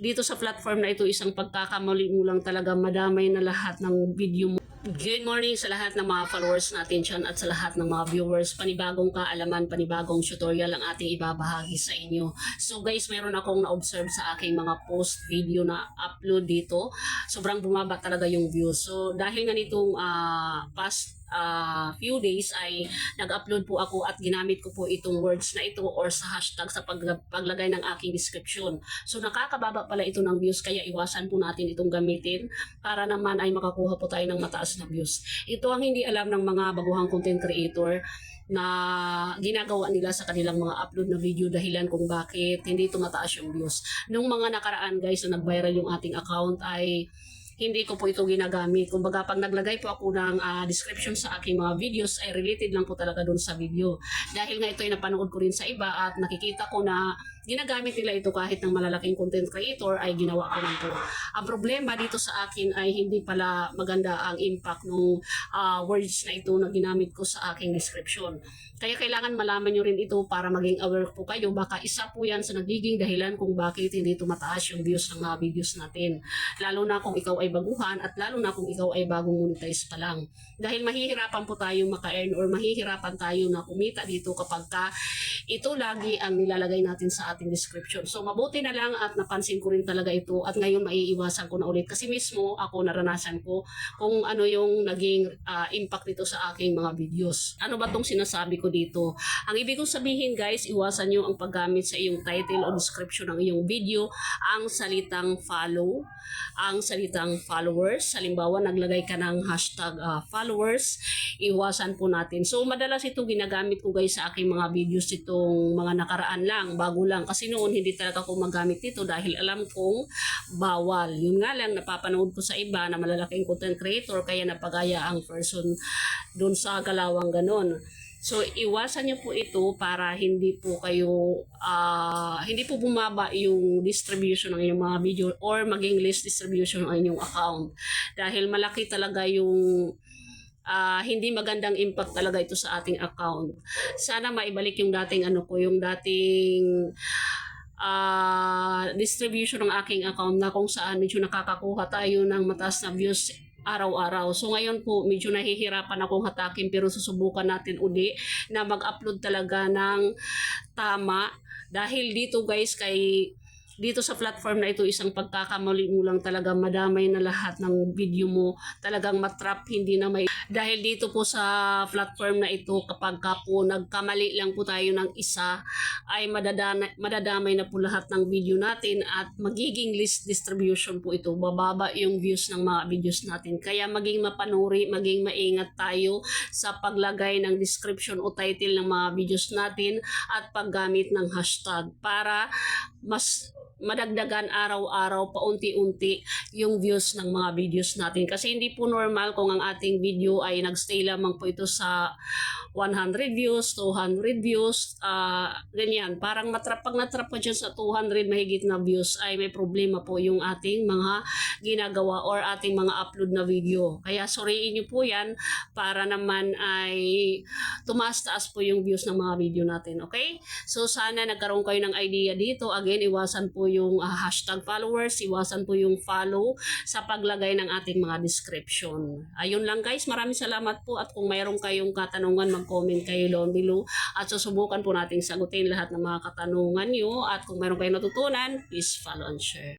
dito sa platform na ito isang pagkakamali mo lang talaga madamay na lahat ng video mo. Good morning sa lahat ng mga followers natin dyan at sa lahat ng mga viewers. Panibagong kaalaman, panibagong tutorial ang ating ibabahagi sa inyo. So guys, meron akong na-observe sa aking mga post video na upload dito. Sobrang bumaba talaga yung views. So dahil nga nitong ah, past ah, few days ay nag-upload po ako at ginamit ko po itong words na ito or sa hashtag sa pag- paglagay ng aking description. So nakakababa pala ito ng views kaya iwasan po natin itong gamitin para naman ay makakuha po tayo ng mataas na views. Ito ang hindi alam ng mga baguhang content creator na ginagawa nila sa kanilang mga upload na video dahilan kung bakit hindi tumataas yung views. Nung mga nakaraan guys na nag-viral yung ating account ay hindi ko po ito ginagamit. Kumbaga, pag naglagay po ako ng ah, description sa aking mga videos, ay related lang po talaga doon sa video. Dahil nga ito ay napanood ko rin sa iba at nakikita ko na ginagamit nila ito kahit ng malalaking content creator ay ginawa ko lang po. Ang problema dito sa akin ay hindi pala maganda ang impact ng words na ito na ginamit ko sa aking description. Kaya kailangan malaman nyo rin ito para maging aware po kayo. Baka isa po yan sa nagiging dahilan kung bakit hindi tumataas yung views ng mga videos natin. Lalo na kung ikaw ay baguhan at lalo na kung ikaw ay bagong monetize pa lang. Dahil mahihirapan po tayo maka-earn or mahihirapan tayo na kumita dito kapag ka ito lagi ang nilalagay natin sa ating description. So mabuti na lang at napansin ko rin talaga ito at ngayon maiiwasan ko na ulit kasi mismo ako naranasan ko kung ano yung naging ah, impact nito sa aking mga videos. Ano ba tong sinasabi ko dito? Ang ibig kong sabihin guys, iwasan nyo ang paggamit sa iyong title o description ng iyong video ang salitang follow, ang salitang followers. Halimbawa, naglagay ka ng hashtag ah, followers, iwasan po natin. So, madalas ito ginagamit ko guys sa aking mga videos itong mga nakaraan lang, bago lang. Kasi noon, hindi talaga ako magamit nito dahil alam kong bawal. Yun nga lang, napapanood ko sa iba na malalaking content creator, kaya napagaya ang person doon sa galawang ganon. So, iwasan niyo po ito para hindi po kayo, ah, hindi po bumaba yung distribution ng inyong mga video or maging less distribution ng inyong account. Dahil malaki talaga yung ah, hindi magandang impact talaga ito sa ating account. Sana maibalik yung dating ano ko, yung dating ah, distribution ng aking account na kung saan medyo nakakakuha tayo ng mataas na views araw-araw. So ngayon po medyo nahihirapan akong hatakin pero susubukan natin uli na mag-upload talaga ng tama dahil dito guys kay dito sa platform na ito isang pagkakamali mo lang talaga madamay na lahat ng video mo. Talagang matrap hindi na may dahil dito po sa platform na ito kapag ka po nagkamali lang po tayo ng isa ay madadana, madadamay na po lahat ng video natin at magiging list distribution po ito. Bababa yung views ng mga videos natin. Kaya maging mapanuri maging maingat tayo sa paglagay ng description o title ng mga videos natin at paggamit ng hashtag para mas madagdagan araw-araw paunti-unti yung views ng mga videos natin. Kasi hindi po normal kung ang ating video ay nagstay lamang po ito sa 100 views, 200 views, ah ganyan. Parang matrap, pag natrap pa dyan sa 200 mahigit na views ay may problema po yung ating mga ginagawa or ating mga upload na video. Kaya suriin nyo po yan para naman ay tumaas-taas po yung views ng mga video natin. Okay? So sana nagkaroon kayo ng idea dito. Again, iwasan po yung ah, hashtag followers, iwasan po yung follow sa paglagay ng ating mga description. Ayun lang guys, maraming salamat po at kung mayroon kayong katanungan, mag-comment kayo down below at susubukan po nating sagutin lahat ng mga katanungan nyo at kung mayroon kayong natutunan, please follow and share.